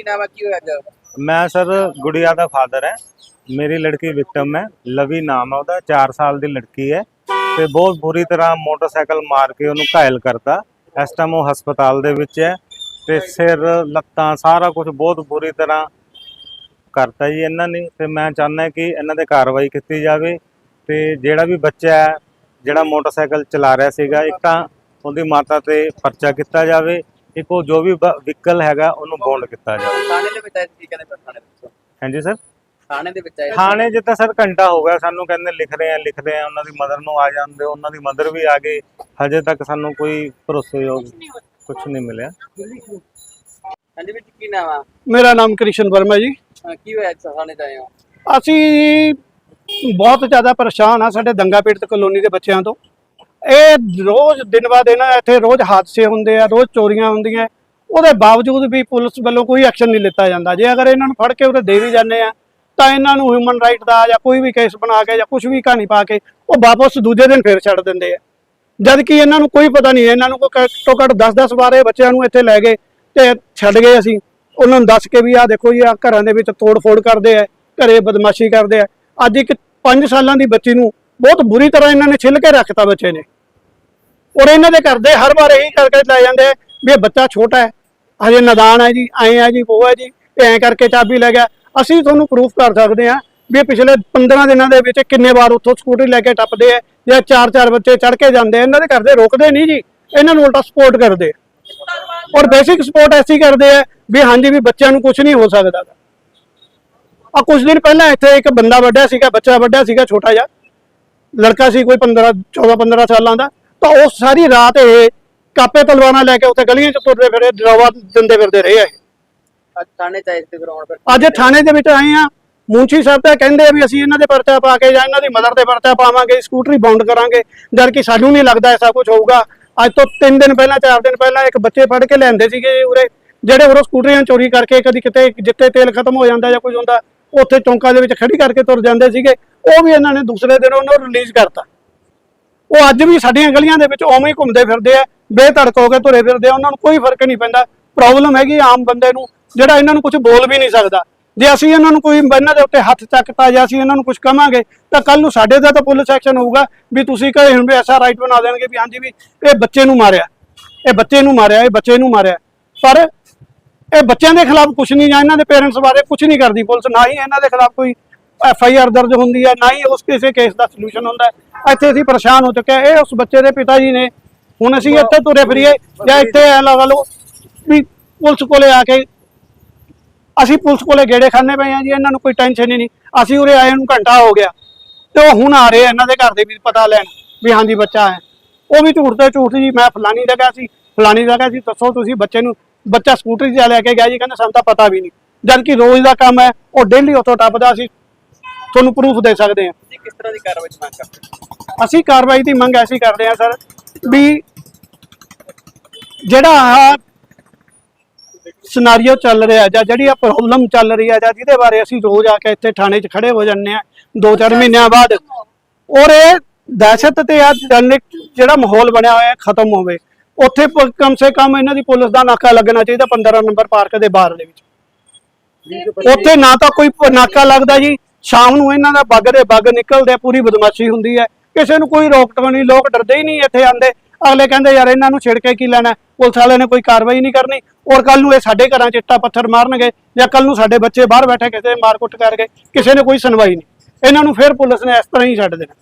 ਕੀ ਨਾਮ ਹੈ? ਕੀ ਹੋਇਆ ਅੱਜ? ਮੈਂ ਸਰ ਗੁੜੀਆ ਦਾ ਫਾਦਰ ਹੈ। ਮੇਰੀ ਲੜਕੀ ਵਿਕਟਮ ਹੈ। ਲਵੀ ਨਾਮ ਹੈ ਉਹਦਾ। 4 ਸਾਲ ਦੀ ਲੜਕੀ ਹੈ। ਤੇ ਬਹੁਤ ਬੁਰੀ ਤਰ੍ਹਾਂ ਮੋਟਰਸਾਈਕਲ ਮਾਰ ਕੇ ਉਹਨੂੰ ਘਾਇਲ ਕਰਤਾ। ਇਸ ਟਾਈਮ ਉਹ ਹਸਪਤਾਲ ਦੇ ਵਿੱਚ ਹੈ। ਤੇ ਸਿਰ, ਲੱਤਾਂ, ਸਾਰਾ ਕੁਝ ਬਹੁਤ ਬੁਰੀ ਤਰ੍ਹਾਂ ਕਰਤਾ ਜੀ ਇਹਨਾਂ ਨੇ। ਤੇ ਮੈਂ ਚਾਹੁੰਦਾ ਕਿ ਇਹਨਾਂ ਤੇ ਕਾਰਵਾਈ ਕੀਤੀ ਜਾਵੇ। ਤੇ ਜਿਹੜਾ ਵੀ ਬੱਚਾ ਹੈ, ਜਿਹੜਾ ਮੋਟਰਸਾਈਕਲ ਚਲਾ ਰਿਹਾ ਸੀਗਾ, ਇੱਕ ਤਾਂ ਉਹਦੀ ਮਾਤਾ ਤੇ ਪਰਚਾ ਕੀਤਾ ਜਾਵੇ। ਇੱਕ ਉਹ ਜੋ ਵੀ ਵਹੀਕਲ ਹੈਗਾ ਉਹਨੂੰ ਬੌਂਡ ਕੀਤਾ ਜਾਵੇ। ਥਾਣੇ ਦੇ ਵਿੱਚ ਆਏ ਸੀ ਕੀ ਕਹਿੰਦੇ ਥਾਣੇ ਦੇ ਵਿੱਚ? ਹਾਂਜੀ ਸਰ? ਥਾਣੇ ਦੇ ਵਿੱਚ ਆਏ। ਥਾਣੇ ਜਿੱਦਾਂ ਸਰ ਘੰਟਾ ਹੋ ਗਿਆ ਸਾਨੂੰ ਕਹਿੰਦੇ ਲਿਖ ਰਹੇ ਆ ਲਿਖ ਰਹੇ ਆ ਉਹਨਾਂ ਦੀ ਮਦਰ ਨੂੰ ਆ ਜਾਂਦੇ ਉਹਨਾਂ ਦੀ ਮਦਰ ਵੀ ਆ ਗਈ। ਹਜੇ ਤੱਕ ਸਾਨੂੰ ਕੋਈ ਭਰੋਸੇਯੋਗ ਕੁਝ ਨਹੀਂ ਮਿਲਿਆ। ਹਾਂਜੀ ਵਿੱਚ ਕੀ ਨਾਮ ਆ? ਮੇਰਾ ਨਾਮ ਕ੍ਰਿਸ਼ਨ ਵਰਮਾ ਜੀ। ਕੀ ਹੋਇਆ ਅੱਜ ਥਾਣੇ ਚ ਆਏ ਹੋ? ਅਸੀਂ ਬਹੁਤ ਜ਼ਿਆਦਾ ਪਰੇਸ਼ਾਨ ਆ ਸਾਡੇ ਦੰਗਾ ਪੀੜਤ ਕਲੋਨੀ ਦੇ ਬੱਚਿਆਂ ਤੋਂ। ਇਹ ਰੋਜ਼ ਦਿਨ ਬਾ ਦਿਨ ਇੱਥੇ ਰੋਜ਼ ਹਾਦਸੇ ਹੁੰਦੇ ਆ, ਰੋਜ਼ ਚੋਰੀਆਂ ਹੁੰਦੀਆਂ। ਉਹਦੇ ਬਾਵਜੂਦ ਵੀ ਪੁਲਿਸ ਵੱਲੋਂ ਕੋਈ ਐਕਸ਼ਨ ਨਹੀਂ ਲਿੱਤਾ ਜਾਂਦਾ। ਜੇ ਅਗਰ ਇਹਨਾਂ ਨੂੰ ਫੜ ਕੇ ਉਹਦੇ ਦੇ ਵੀ ਜਾਂਦੇ ਆ, ਤਾਂ ਇਹਨਾਂ ਨੂੰ ਹਿਊਮਨ ਰਾਈਟ ਦਾ ਜਾਂ ਕੋਈ ਵੀ ਕੇਸ ਬਣਾ ਕੇ ਜਾਂ ਕੁਝ ਵੀ ਕਹਾਣੀ ਪਾ ਕੇ ਉਹ ਵਾਪਸ ਦੂਜੇ ਦਿਨ ਫੇਰ ਛੱਡ ਦਿੰਦੇ ਆ। ਜਦ ਕਿ ਇਹਨਾਂ ਨੂੰ ਕੋਈ ਪਤਾ ਨਹੀਂ ਇਹਨਾਂ ਨੂੰ ਕੋਈ ਘੱਟੋ ਘੱਟ 10-10 ਬਾਰੇ ਬੱਚਿਆਂ ਨੂੰ ਇੱਥੇ ਲੈ ਗਏ ਤੇ ਛੱਡ ਗਏ ਅਸੀਂ। ਉਹਨਾਂ ਨੂੰ ਦੱਸ ਕੇ ਵੀ ਆਹ ਦੇਖੋ ਜੀ ਆ ਘਰਾਂ ਦੇ ਵਿੱਚ ਤੋੜ ਫੋੜ ਕਰਦੇ ਆ, ਘਰੇ ਬਦਮਾਸ਼ੀ ਕਰਦੇ ਆ। ਅੱਜ ਇੱਕ 5 ਸਾਲਾਂ ਦੀ ਬੱਚੀ ਨੂੰ ਬਹੁਤ ਬੁਰੀ ਤਰ੍ਹਾਂ ਇਹਨਾਂ ਨੇ ਛਿੱਲ ਕੇ ਰੱਖਤਾ ਬੱਚੇ ਨੇ। ਔਰ ਇਹਨਾਂ ਦੇ ਘਰ ਹਰ ਵਾਰ ਇਹੀ ਕਰਕੇ ਲੈ ਜਾਂਦੇ ਆ ਵੀ ਇਹ ਬੱਚਾ ਛੋਟਾ ਹੈ, ਹਜੇ ਨਦਾਨ ਹੈ ਜੀ ਐਂ ਹੈ ਜੀ, ਉਹ ਹੈ ਜੀ, ਇਹ ਕਰਕੇ ਚਾਬੀ ਲੈ ਗਿਆ। ਅਸੀਂ ਤੁਹਾਨੂੰ ਪ੍ਰੂਫ ਕਰ ਸਕਦੇ ਹਾਂ ਵੀ ਇਹ ਪਿਛਲੇ 15 ਦਿਨਾਂ ਦੇ ਵਿੱਚ ਕਿੰਨੇ ਵਾਰ ਉੱਥੋਂ ਸਕੂਟਰੀ ਲੈ ਕੇ ਟੱਪਦੇ ਆ ਜਾਂ ਚਾਰ ਚਾਰ ਬੱਚੇ ਚੜ ਕੇ ਜਾਂਦੇ ਆ, ਇਹਨਾਂ ਦੇ ਘਰ ਰੋਕਦੇ ਨਹੀਂ ਜੀ, ਇਹਨਾਂ ਨੂੰ ਉਲਟਾ ਸਪੋਰਟ ਕਰਦੇ ਔਰ ਬੇਸਿਕ ਸਪੋਰਟ ਐਸੀ ਕਰਦੇ ਆ ਵੀ ਹਾਂਜੀ ਵੀ ਬੱਚਿਆਂ ਨੂੰ ਕੁਝ ਨਹੀਂ ਹੋ ਸਕਦਾ। ਆ ਕੁਝ ਦਿਨ ਪਹਿਲਾਂ ਇੱਥੇ ਇੱਕ ਬੰਦਾ ਵੱਡਿਆ ਸੀਗਾ, ਬੱਚਾ ਵੱਡਿਆ ਸੀਗਾ, ਛੋਟਾ ਜਿਹਾ। ਲੜਕਾ ਸੀ ਕੋਈ 15 14 15 ਸਾਲਾਂ ਦਾ ਤਾਂ ਉਹ ਸਾਰੀ ਰਾਤ ਇਹ ਕਾਪੇ ਤਲਵਾਰਾਂ ਲੈ ਕੇ ਉੱਥੇ ਗਲੀਆਂ 'ਚ ਤੁਰਦੇ ਫਿਰੇ ਡਰਾਵਾ ਦਿੰਦੇ ਫਿਰਦੇ ਰਹੇ ਆ। ਅੱਜ ਥਾਣੇ ਅੱਜ ਦੇ ਵਿੱਚ ਆਏ ਆ ਮੁੰਸ਼ੀ ਸਾਹਿਬ ਤਾਂ ਕਹਿੰਦੇ ਆ ਵੀ ਅਸੀਂ ਇਹਨਾਂ ਦੇ ਪਰਚਾ ਪਾ ਕੇ ਜਾਂ ਇਹਨਾਂ ਦੀ ਮਦਰ ਦੇ ਪਰਚਾ ਪਾਵਾਂਗੇ ਸਕੂਟਰੀ ਬਾਉਂਡ ਕਰਾਂਗੇ ਜਦ ਕਿ ਸਾਨੂੰ ਨਹੀਂ ਲੱਗਦਾ ਐਸਾ ਕੁਝ ਹੋਊਗਾ ਅੱਜ ਤੋਂ 3 ਦਿਨ ਪਹਿਲਾਂ 4 ਦਿਨ ਪਹਿਲਾਂ ਇੱਕ ਬੱਚੇ ਫੜ ਕੇ ਲੈਂਦੇ ਸੀਗੇ ਉਰੇ ਜਿਹੜੇ ਉਰੋਂ ਸਕੂਟਰੀਆਂ ਚੋਰੀ ਕਰਕੇ ਕਦੀ ਕਿਤੇ ਜਿੱਥੇ ਤੇਲ ਖਤਮ ਹੋ ਜਾਂਦਾ ਜਾਂ ਕੁਝ ਹੁੰਦਾ ਉੱਥੇ ਚੌਂਕਾਂ ਦੇ ਵਿੱਚ ਖੜੀ ਕਰਕੇ ਤੁਰ ਜਾਂਦੇ ਸੀਗੇ, ਉਹ ਵੀ ਇਹਨਾਂ ਨੇ ਦੂਸਰੇ ਦਿਨ ਉਹਨੂੰ ਰਿਲੀਜ਼ ਕਰਤਾ। ਉਹ ਅੱਜ ਵੀ ਸਾਡੀਆਂ ਗਲੀਆਂ ਦੇ ਵਿੱਚ ਉਵੇਂ ਹੀ ਘੁੰਮਦੇ ਫਿਰਦੇ ਆ, ਬੇਧੜਕ ਹੋ ਕੇ ਤੁਰੇ ਫਿਰਦੇ ਆ, ਉਹਨਾਂ ਨੂੰ ਕੋਈ ਫ਼ਰਕ ਨਹੀਂ ਪੈਂਦਾ। ਪ੍ਰੋਬਲਮ ਹੈਗੀ ਆਮ ਬੰਦੇ ਨੂੰ, ਜਿਹੜਾ ਇਹਨਾਂ ਨੂੰ ਕੁਝ ਬੋਲ ਵੀ ਨਹੀਂ ਸਕਦਾ। ਜੇ ਅਸੀਂ ਇਹਨਾਂ ਨੂੰ ਕੋਈ ਇਹਨਾਂ ਦੇ ਉੱਤੇ ਹੱਥ ਚੱਕਤਾ ਜਾਂ ਅਸੀਂ ਇਹਨਾਂ ਨੂੰ ਕੁਝ ਕਵਾਂਗੇ, ਤਾਂ ਕੱਲ ਨੂੰ ਸਾਡੇ ਦਾ ਤਾਂ ਪੁਲਿਸ ਐਕਸ਼ਨ ਹੋਊਗਾ ਵੀ ਤੁਸੀਂ ਕਹੇ ਹੁਣ ਵੀ ਐਸਾ ਰਾਈਟ ਬਣਾ ਦੇਣਗੇ ਵੀ ਹਾਂਜੀ ਵੀ ਇਹ ਬੱਚੇ ਨੂੰ ਮਾਰਿਆ। ਇਹ ਬੱਚੇ ਨੂੰ ਮਾਰਿਆ, ਇਹ ਬੱਚੇ ਨੂੰ ਮਾਰਿਆ। ਪਰ ਇਹ ਬੱਚਿਆਂ ਦੇ ਖਿਲਾਫ ਕੁਝ ਨਹੀਂ ਜਾਂ ਇਹਨਾਂ ਦੇ ਪੇਰੈਂਟਸ ਬਾਰੇ ਕੁਝ ਨਹੀਂ ਕਰਦੀ ਪੁਲਿਸ, ਨਾ ਹੀ ਇਹਨਾਂ ਦੇ ਖਿਲਾਫ ਕੋਈ ਐਫ ਆਈ ਆਰ ਦਰਜ ਹੁੰਦੀ ਹੈ, ਨਾ ਹੀ ਉਸ ਕਿਸੇ ਕੇਸ ਦਾ ਸੋਲੂਸ਼ਨ ਹੁੰਦਾ ਇੱਥੇ ਅਸੀਂ ਪਰੇਸ਼ਾਨ ਹੋ ਚੁੱਕੇ ਇਹ ਉਸ ਬੱਚੇ ਦੇ ਪਿਤਾ ਜੀ ਨੇ, ਹੁਣ ਅਸੀਂ ਇੱਥੇ ਤੁਰੇ ਫਿਰੀਏ ਜਾਂ ਇੱਥੇ ਐ ਲਗਾ ਲਓ ਵੀ ਪੁਲਿਸ ਕੋਲੇ ਆ ਕੇ ਅਸੀਂ ਪੁਲਿਸ ਕੋਲੇ ਗੇੜੇ ਖਾਣੇ ਪਏ ਆ ਜੀ, ਇਹਨਾਂ ਨੂੰ ਕੋਈ ਟੈਨਸ਼ਨ ਹੀ ਨਹੀਂ। ਅਸੀਂ ਉਰੇ ਆਏ ਨੂੰ ਘੰਟਾ ਹੋ ਗਿਆ ਤੇ ਉਹ ਹੁਣ ਆ ਰਹੇ ਆ ਇਹਨਾਂ ਦੇ ਘਰ ਦੇ ਵੀ ਪਤਾ ਲੈਣ ਵੀ ਹਾਂਜੀ ਬੱਚਾ ਹੈ। ਉਹ ਵੀ ਝੂਠ ਤੇ ਝੂਠ ਜੀ, ਮੈਂ ਫਲਾਨੀ ਜਗ੍ਹਾ ਸੀ ਫਲਾਨੀ ਜਗ੍ਹਾ ਸੀ, ਦੱਸੋ ਤੁਸੀਂ ਬੱਚੇ ਨੂੰ ਬੱਚਾ ਸਕੂਟਰੀ 'ਤੇ ਲੈ ਕੇ ਗਿਆ ਜੀ ਕਹਿੰਦੇ ਸਾਨੂੰ ਤਾਂ ਪਤਾ ਵੀ ਨਹੀਂ। ਜਦ ਕਿ ਰੋਜ਼ ਦਾ ਕੰਮ ਹੈ ਉਹ ਡੇਲੀ ਉੱਥੋਂ ਟੱਪਦਾ ਸੀ। ਤੁਹਾਨੂੰ ਪ੍ਰੂਫ ਦੇ ਸਕਦੇ ਹਾਂ। ਤੁਸੀਂ ਕਿਸ ਤਰ੍ਹਾਂ ਦੀ ਕਾਰਵਾਈ ਦੀ ਮੰਗ ਕਰਦੇ ਹੋ? ਅਸੀਂ ਕਾਰਵਾਈ ਦੀ ਮੰਗ ਐਸੀ ਕਰਦੇ ਹਾਂ ਸਰ ਵੀ ਜਿਹੜਾ ਆਹ ਸਿਨਾਰੀਓ ਚੱਲ ਰਿਹਾ ਜਾਂ ਜਿਹੜੀ ਆ ਪ੍ਰੋਬਲਮ ਚੱਲ ਰਹੀ ਹੈ ਜਾਂ ਜਿਹਦੇ ਬਾਰੇ ਅਸੀਂ ਰੋਜ਼ ਆ ਕੇ ਇੱਥੇ ਥਾਣੇ 'ਚ ਖੜੇ ਹੋ ਜੰਨੇ ਆ ਦੋ ਚਾਰ ਮਹੀਨਿਆਂ ਬਾਅਦ ਔਰ ਇਹ ਦਹਿਸ਼ਤ ਤੇ ਆ ਜਿਹੜਾ ਮਾਹੌਲ ਬਣਿਆ ਹੋਇਆ ਹੈ ਖਤਮ ਹੋਵੇ। ਉੱਥੇ ਪ- ਕਮ ਸੇ ਕਮ ਇਹਨਾਂ ਦੀ ਪੁਲਿਸ ਦਾ ਨਾਕਾ ਲੱਗਣਾ ਚਾਹੀਦਾ 15 ਨੰਬਰ ਪਾਰਕ ਦੇ ਬਾਹਰ ਦੇ ਵਿੱਚ। ਉੱਥੇ ਨਾ ਤਾਂ ਕੋਈ ਪ- ਨਾਕਾ ਲੱਗਦਾ ਜੀ ਸ਼ਾਮ ਨੂੰ ਇਹਨਾਂ ਦਾ ਬੱਗ ਦੇ ਬੱਗ ਨਿਕਲਦੇ ਆ, ਪੂਰੀ ਬਦਮਾਸ਼ੀ ਹੁੰਦੀ ਹੈ। ਕਿਸੇ ਨੂੰ ਕੋਈ ਰੋਕ ਟੋਕ ਨਹੀਂ ਲੋਕ ਡਰਦੇ ਹੀ ਨਹੀਂ ਇੱਥੇ ਆਂਦੇ ਅਗਲੇ ਕਹਿੰਦੇ ਯਾਰ ਇਹਨਾਂ ਨੂੰ ਛਿੜ ਕੇ ਕੀ ਲੈਣਾ ਪੁਲਿਸ ਵਾਲਿਆਂ ਨੇ ਕੋਈ ਕਾਰਵਾਈ ਨਹੀਂ ਕਰਨੀ। ਔਰ ਕੱਲ ਨੂੰ ਇਹ ਸਾਡੇ ਘਰਾਂ 'ਚ ਇੱਟਾਂ ਪੱਥਰ ਮਾਰਨਗੇ ਜਾਂ ਕੱਲ ਨੂੰ ਸਾਡੇ ਬੱਚੇ ਬਾਹਰ ਬੈਠੇ ਕਿਸੇ ਦੇ ਮਾਰ ਕੁੱਟ ਕਰਕੇ ਕਿਸੇ ਨੇ ਕੋਈ ਸੁਣਵਾਈ ਨਹੀਂ। ਇਹਨਾਂ ਨੂੰ ਫਿਰ ਪੁਲਿਸ ਨੇ ਇਸ ਤਰ੍ਹਾਂ ਹੀ ਛੱਡ ਦੇਣਾ।